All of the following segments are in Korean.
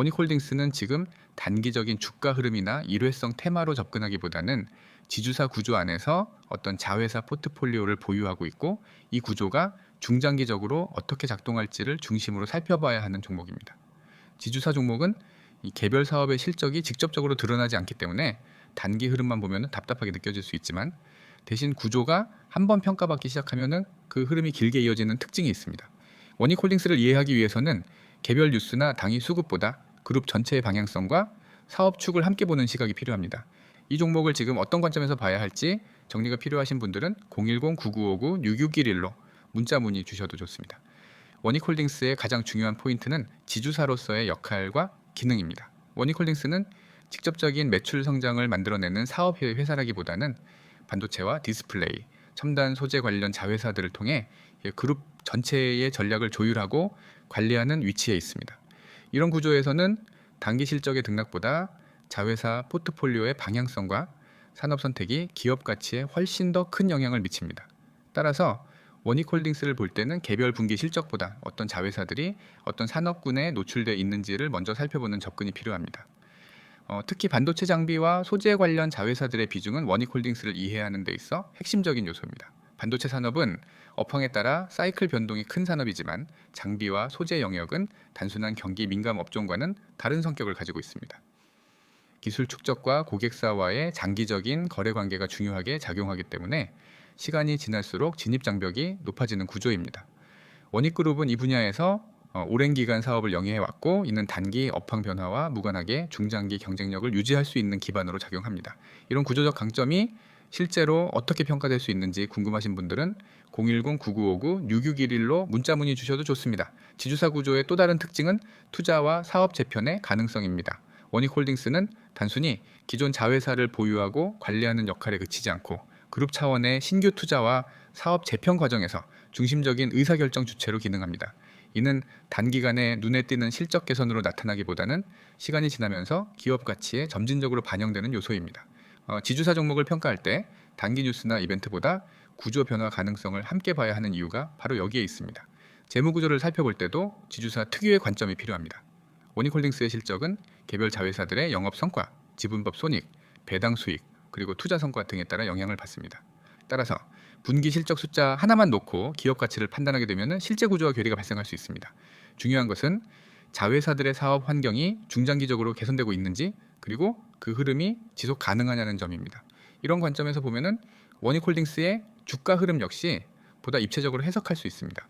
원익홀딩스는 지금 단기적인 주가 흐름이나 일회성 테마로 접근하기보다는 지주사 구조 안에서 어떤 자회사 포트폴리오를 보유하고 있고 이 구조가 중장기적으로 어떻게 작동할지를 중심으로 살펴봐야 하는 종목입니다. 지주사 종목은 이 개별 사업의 실적이 직접적으로 드러나지 않기 때문에 단기 흐름만 보면 답답하게 느껴질 수 있지만 대신 구조가 한 번 평가받기 시작하면은 그 흐름이 길게 이어지는 특징이 있습니다. 원익홀딩스를 이해하기 위해서는 개별 뉴스나 당위 수급보다 그룹 전체의 방향성과 사업 축을 함께 보는 시각이 필요합니다. 이 종목을 지금 어떤 관점에서 봐야 할지 정리가 필요하신 분들은 010-9959-6611로 문자 문의 주셔도 좋습니다. 원익홀딩스의 가장 중요한 포인트는 지주사로서의 역할과 기능입니다. 원익홀딩스는 직접적인 매출 성장을 만들어내는 사업 회사라기보다는 반도체와 디스플레이, 첨단 소재 관련 자회사들을 통해 그룹 전체의 전략을 조율하고 관리하는 위치에 있습니다. 이런 구조에서는 단기 실적의 등락보다 자회사 포트폴리오의 방향성과 산업 선택이 기업 가치에 훨씬 더 큰 영향을 미칩니다. 따라서 원익홀딩스를 볼 때는 개별 분기 실적보다 어떤 자회사들이 어떤 산업군에 노출돼 있는지를 먼저 살펴보는 접근이 필요합니다. 어, 특히 반도체 장비와 소재 관련 자회사들의 비중은 원익홀딩스를 이해하는 데 있어 핵심적인 요소입니다. 반도체 산업은 업황에 따라 사이클 변동이 큰 산업이지만 장비와 소재 영역은 단순한 경기 민감 업종과는 다른 성격을 가지고 있습니다. 기술 축적과 고객사와의 장기적인 거래 관계가 중요하게 작용하기 때문에 시간이 지날수록 진입 장벽이 높아지는 구조입니다. 원익그룹은 이 분야에서 어, 오랜 기간 사업을 영위해 왔고 이는 단기 업황 변화와 무관하게 중장기 경쟁력을 유지할 수 있는 기반으로 작용합니다. 이런 구조적 강점이 실제로 어떻게 평가될 수 있는지 궁금하신 분들은 010-9959-6611로 문자 문의 주셔도 좋습니다. 지주사 구조의 또 다른 특징은 투자와 사업 재편의 가능성입니다. 원익홀딩스는 단순히 기존 자회사를 보유하고 관리하는 역할에 그치지 않고 그룹 차원의 신규 투자와 사업 재편 과정에서 중심적인 의사결정 주체로 기능합니다. 이는 단기간에 눈에 띄는 실적 개선으로 나타나기보다는 시간이 지나면서 기업 가치에 점진적으로 반영되는 요소입니다. 어, 지주사 종목을 평가할 때 단기 뉴스나 이벤트보다 구조 변화 가능성을 함께 봐야 하는 이유가 바로 여기에 있습니다. 재무 구조를 살펴볼 때도 지주사 특유의 관점이 필요합니다. 원익홀딩스의 실적은 개별 자회사들의 영업 성과, 지분법 손익, 배당 수익, 그리고 투자 성과 등에 따라 영향을 받습니다. 따라서 분기 실적 숫자 하나만 놓고 기업 가치를 판단하게 되면 실제 구조와 괴리가 발생할 수 있습니다. 중요한 것은 자회사들의 사업 환경이 중장기적으로 개선되고 있는지 그리고 그 흐름이 지속 가능하냐는 점입니다. 이런 관점에서 보면은 원익홀딩스의 주가 흐름 역시 보다 입체적으로 해석할 수 있습니다.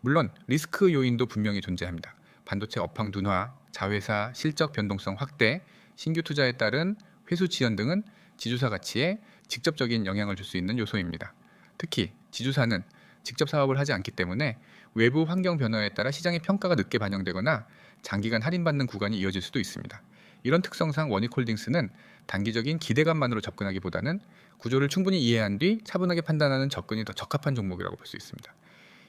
물론 리스크 요인도 분명히 존재합니다. 반도체 업황 둔화, 자회사 실적 변동성 확대, 신규 투자에 따른 회수 지연 등은 지주사 가치에 직접적인 영향을 줄 수 있는 요소입니다. 특히 지주사는 직접 사업을 하지 않기 때문에 외부 환경 변화에 따라 시장의 평가가 늦게 반영되거나 장기간 할인받는 구간이 이어질 수도 있습니다. 이런 특성상 원익홀딩스는 단기적인 기대감만으로 접근하기보다는 구조를 충분히 이해한 뒤 차분하게 판단하는 접근이 더 적합한 종목이라고 볼 수 있습니다.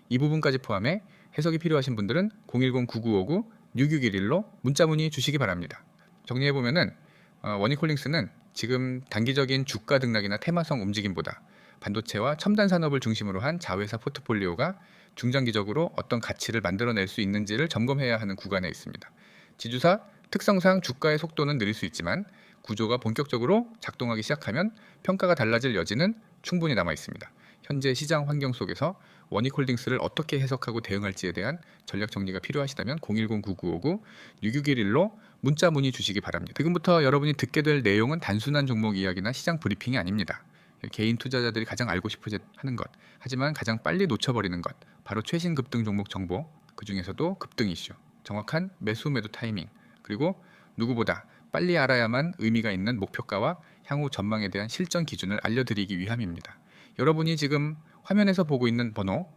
이 부분까지 포함해 해석이 필요하신 분들은 010-9959-6611로 문자 문의 주시기 바랍니다. 정리해 보면은 어, 원익홀딩스는 지금 단기적인 주가 등락이나 테마성 움직임보다 반도체와 첨단 산업을 중심으로 한 자회사 포트폴리오가 중장기적으로 어떤 가치를 만들어낼 수 있는지를 점검해야 하는 구간에 있습니다. 지주사 특성상 주가의 속도는 느릴 수 있지만 구조가 본격적으로 작동하기 시작하면 평가가 달라질 여지는 충분히 남아 있습니다. 현재 시장 환경 속에서 원익홀딩스를 어떻게 해석하고 대응할지에 대한 전략 정리가 필요하시다면 010-9959-6611로 문자 문의 주시기 바랍니다. 지금부터 여러분이 듣게 될 내용은 단순한 종목 이야기나 시장 브리핑이 아닙니다. 개인 투자자들이 가장 알고 싶어 하는 것, 하지만 가장 빨리 놓쳐버리는 것, 바로 최신 급등 종목 정보, 그 중에서도 급등 이슈, 정확한 매수 매도 타이밍, 그리고 누구보다 빨리 알아야만 의미가 있는 목표가와 향후 전망에 대한 실전 기준을 알려드리기 위함입니다. 여러분이 지금 화면에서 보고 있는 번호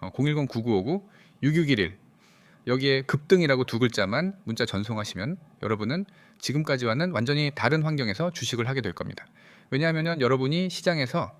010-9959-6611 어, 여기에 급등이라고 두 글자만 문자 전송하시면 여러분은 지금까지와는 완전히 다른 환경에서 주식을 하게 될 겁니다. 왜냐하면 여러분이 시장에서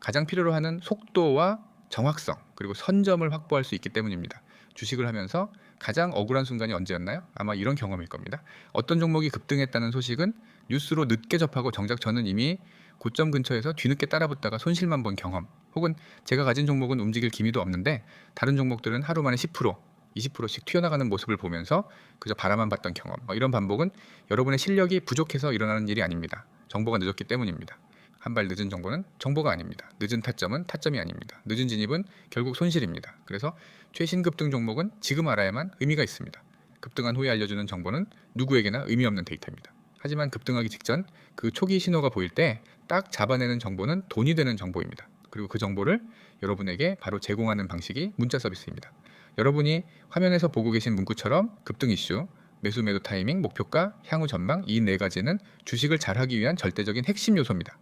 가장 필요로 하는 속도와 정확성 그리고 선점을 확보할 수 있기 때문입니다. 주식을 하면서 가장 억울한 순간이 언제였나요? 아마 이런 경험일 겁니다. 어떤 종목이 급등했다는 소식은 뉴스로 늦게 접하고 정작 저는 이미 고점 근처에서 뒤늦게 따라붙다가 손실만 본 경험 혹은 제가 가진 종목은 움직일 기미도 없는데 다른 종목들은 하루 만에 10% 20%씩 튀어나가는 모습을 보면서 그저 바라만 봤던 경험 뭐 이런 반복은 여러분의 실력이 부족해서 일어나는 일이 아닙니다. 정보가 늦었기 때문입니다. 한 발 늦은 정보는 정보가 아닙니다. 늦은 타점은 타점이 아닙니다. 늦은 진입은 결국 손실입니다. 그래서 최신 급등 종목은 지금 알아야만 의미가 있습니다. 급등한 후에 알려주는 정보는 누구에게나 의미 없는 데이터입니다. 하지만 급등하기 직전 그 초기 신호가 보일 때 딱 잡아내는 정보는 돈이 되는 정보입니다. 그리고 그 정보를 여러분에게 바로 제공하는 방식이 문자 서비스입니다. 여러분이 화면에서 보고 계신 문구처럼 급등 이슈, 매수 매도 타이밍, 목표가, 향후 전망 이 네 가지는 주식을 잘하기 위한 절대적인 핵심 요소입니다.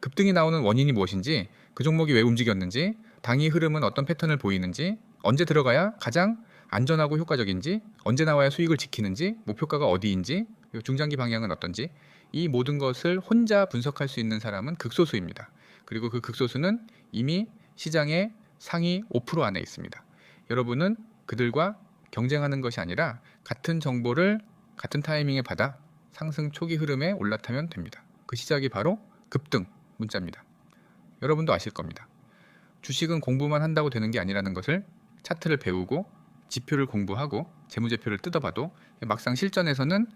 급등이 나오는 원인이 무엇인지, 그 종목이 왜 움직였는지, 당이 흐름은 어떤 패턴을 보이는지, 언제 들어가야 가장 안전하고 효과적인지, 언제 나와야 수익을 지키는지, 목표가가 어디인지, 중장기 방향은 어떤지 이 모든 것을 혼자 분석할 수 있는 사람은 극소수입니다. 그리고 그 극소수는 이미 시장의 상위 5% 안에 있습니다. 여러분은 그들과 경쟁하는 것이 아니라 같은 정보를 같은 타이밍에 받아 상승 초기 흐름에 올라타면 됩니다. 그 시작이 바로 급등 문자입니다. 여러분도 아실 겁니다. 주식은 공부만 한다고 되는 게 아니라는 것을 차트를 배우고 지표를 공부하고 재무제표를 뜯어봐도 막상 실전에서는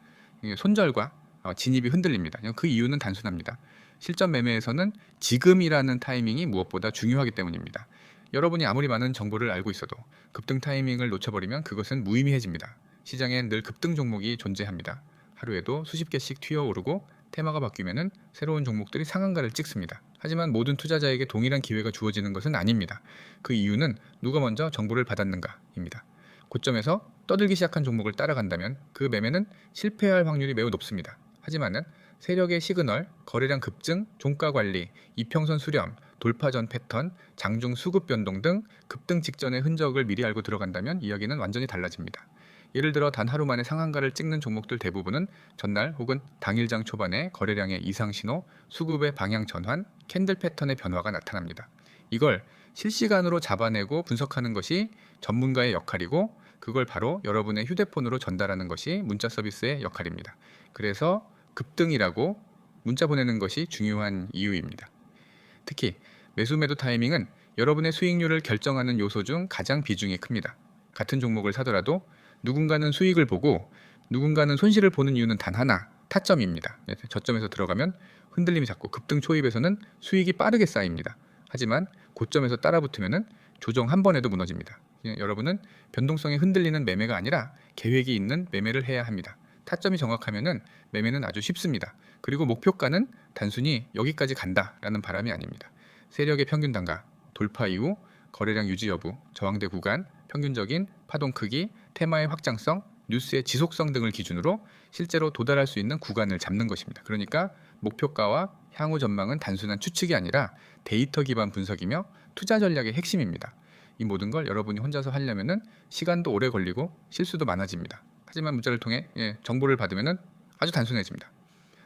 손절과 어, 진입이 흔들립니다. 그 이유는 단순합니다. 실전 매매에서는 지금이라는 타이밍이 무엇보다 중요하기 때문입니다. 여러분이 아무리 많은 정보를 알고 있어도 급등 타이밍을 놓쳐버리면 그것은 무의미해집니다. 시장엔 늘 급등 종목이 존재합니다. 하루에도 수십 개씩 튀어오르고 테마가 바뀌면은 새로운 종목들이 상한가를 찍습니다. 하지만 모든 투자자에게 동일한 기회가 주어지는 것은 아닙니다. 그 이유는 누가 먼저 정보를 받았는가입니다. 고점에서 떠들기 시작한 종목을 따라간다면 그 매매는 실패할 확률이 매우 높습니다. 하지만은 세력의 시그널, 거래량 급증, 종가 관리, 이평선 수렴, 돌파 전 패턴, 장중 수급 변동 등 급등 직전의 흔적을 미리 알고 들어간다면 이야기는 완전히 달라집니다. 예를 들어 단 하루 만에 상한가를 찍는 종목들 대부분은 전날 혹은 당일장 초반에 거래량의 이상 신호, 수급의 방향 전환, 캔들 패턴의 변화가 나타납니다. 이걸 실시간으로 잡아내고 분석하는 것이 전문가의 역할이고 그걸 바로 여러분의 휴대폰으로 전달하는 것이 문자 서비스의 역할입니다. 그래서 급등이라고 문자 보내는 것이 중요한 이유입니다. 특히 매수 매도 타이밍은 여러분의 수익률을 결정하는 요소 중 가장 비중이 큽니다. 같은 종목을 사더라도 누군가는 수익을 보고 누군가는 손실을 보는 이유는 단 하나, 타점입니다. 네, 저점에서 들어가면 흔들림이 작고 급등 초입에서는 수익이 빠르게 쌓입니다. 하지만 고점에서 따라붙으면 조정 한 번에도 무너집니다. 예, 여러분은 변동성에 흔들리는 매매가 아니라 계획이 있는 매매를 해야 합니다. 타점이 정확하면은 매매는 아주 쉽습니다. 그리고 목표가는 단순히 여기까지 간다라는 바람이 아닙니다. 세력의 평균 단가, 돌파 이후 거래량 유지 여부, 저항대 구간, 평균적인 파동 크기, 테마의 확장성, 뉴스의 지속성 등을 기준으로 실제로 도달할 수 있는 구간을 잡는 것입니다. 그러니까 목표가와 향후 전망은 단순한 추측이 아니라 데이터 기반 분석이며 투자 전략의 핵심입니다. 이 모든 걸 여러분이 혼자서 하려면은 시간도 오래 걸리고 실수도 많아집니다. 하지만 문자를 통해 예, 정보를 받으면은 아주 단순해집니다.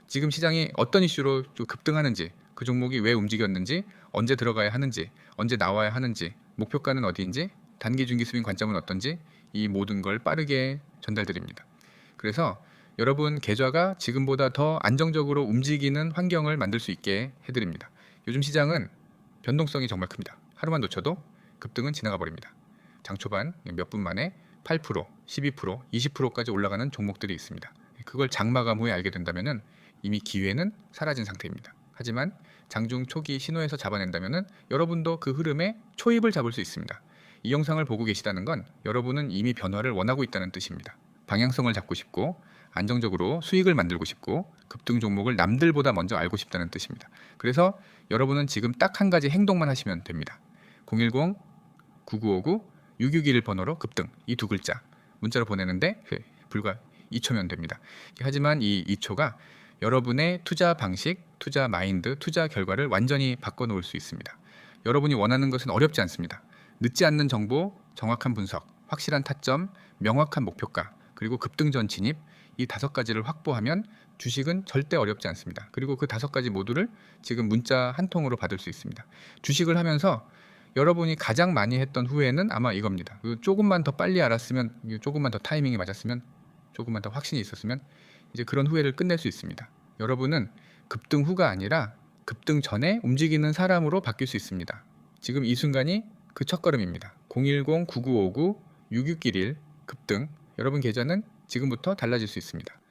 지금 시장이 어떤 이슈로 급등하는지, 그 종목이 왜 움직였는지, 언제 들어가야 하는지, 언제 나와야 하는지, 목표가는 어디인지, 단기 중기 수빈 관점은 어떤지 이 모든 걸 빠르게 전달드립니다. 그래서 여러분 계좌가 지금보다 더 안정적으로 움직이는 환경을 만들 수 있게 해드립니다. 요즘 시장은 변동성이 정말 큽니다. 하루만 놓쳐도 급등은 지나가 버립니다. 장 초반 몇 분 만에 8%, 12%, 20%까지 올라가는 종목들이 있습니다. 그걸 장 마감 후에 알게 된다면 이미 기회는 사라진 상태입니다. 하지만 장중 초기 신호에서 잡아낸다면 여러분도 그 흐름에 초입을 잡을 수 있습니다. 이 영상을 보고 계시다는 건 여러분은 이미 변화를 원하고 있다는 뜻입니다. 방향성을 잡고 싶고 안정적으로 수익을 만들고 싶고 급등 종목을 남들보다 먼저 알고 싶다는 뜻입니다. 그래서 여러분은 지금 딱 한 가지 행동만 하시면 됩니다. 010 9959 661 번호로 급등 이 두 글자 문자로 보내는데 그 불과 2초면 됩니다. 하지만 이 2초가 여러분의 투자 방식, 투자 마인드, 투자 결과를 완전히 바꿔 놓을 수 있습니다. 여러분이 원하는 것은 어렵지 않습니다. 늦지 않는 정보, 정확한 분석, 확실한 타점, 명확한 목표가, 그리고 급등 전 진입 이 다섯 가지를 확보하면 주식은 절대 어렵지 않습니다. 그리고 그 다섯 가지 모두를 지금 문자 한 통으로 받을 수 있습니다. 주식을 하면서 여러분이 가장 많이 했던 후회는 아마 이겁니다. 그 조금만 더 빨리 알았으면, 조금만 더 타이밍이 맞았으면, 조금만 더 확신이 있었으면 이제 그런 후회를 끝낼 수 있습니다. 여러분은 급등 후가 아니라 급등 전에 움직이는 사람으로 바뀔 수 있습니다. 지금 이 순간이 그 첫걸음입니다. 010-9959 6611 급등 여러분 계좌는 지금부터 달라질 수 있습니다.